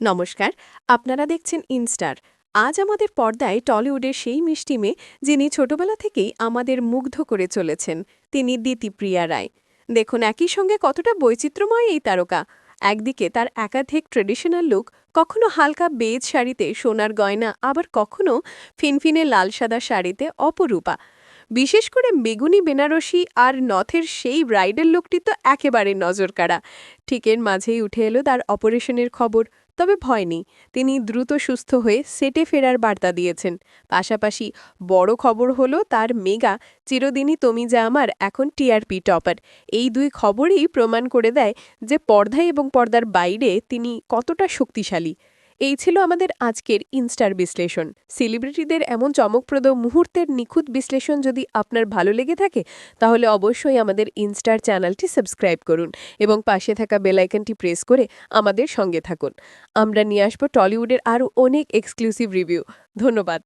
নমস্কার, আপনারা দেখছেন ইনস্টার। আজ আমাদের পর্দায় টলিউডের সেই মিষ্টি মেয়ে যিনি ছোটবেলা থেকেই আমাদের মুগ্ধ করে চলেছেন, তিনি দিতিপ্রিয়া রায়। দেখুন, একই সঙ্গে কতটা বৈচিত্র্যময় এই তারকা। একদিকে তার একাধিক ট্রেডিশনাল লুক, কখনো হালকা বেজ শাড়িতে সোনার গয়না, আবার কখনো ফিনফিনে লাল সাদা শাড়িতে অপরূপা। বিশেষ করে বেগুনি, বেনারসি আর নথের সেই ব্রাইডাল লুকটি তো একেবারে নজর নজরকাড়া ঠিকের মাঝেই উঠে এলো তার অপারেশনের খবর। তবে ভয় নেই। তিনি দ্রুত সুস্থ হয়ে সেটে ফেরার বার্তা দিয়েছেন। পাশাপাশি বড় খবর হলো, তার মেগা চিরদিনই তুমি যা আমার এখন টিআরপি টপার। এই দুই খবরই প্রমাণ করে দেয় যে পর্দায় এবং পর্দার বাইরে তিনি কতটা শক্তিশালী। এই ছিল আমাদের আজকের ইনস্টার বিশ্লেষণ। সেলিব্রিটিদের এমন চমকপ্রদ মুহূর্তের নিখুঁত বিশ্লেষণ যদি আপনার ভালো লেগে থাকে, তাহলে অবশ্যই আমাদের ইনস্টার চ্যানেলটি সাবস্ক্রাইব করুন এবং পাশে থাকা বেলাইকনটি প্রেস করে আমাদের সঙ্গে থাকুন। আমরা নিয়ে আসব টলিউডের আরও অনেক এক্সক্লুসিভ রিভিউ। ধন্যবাদ।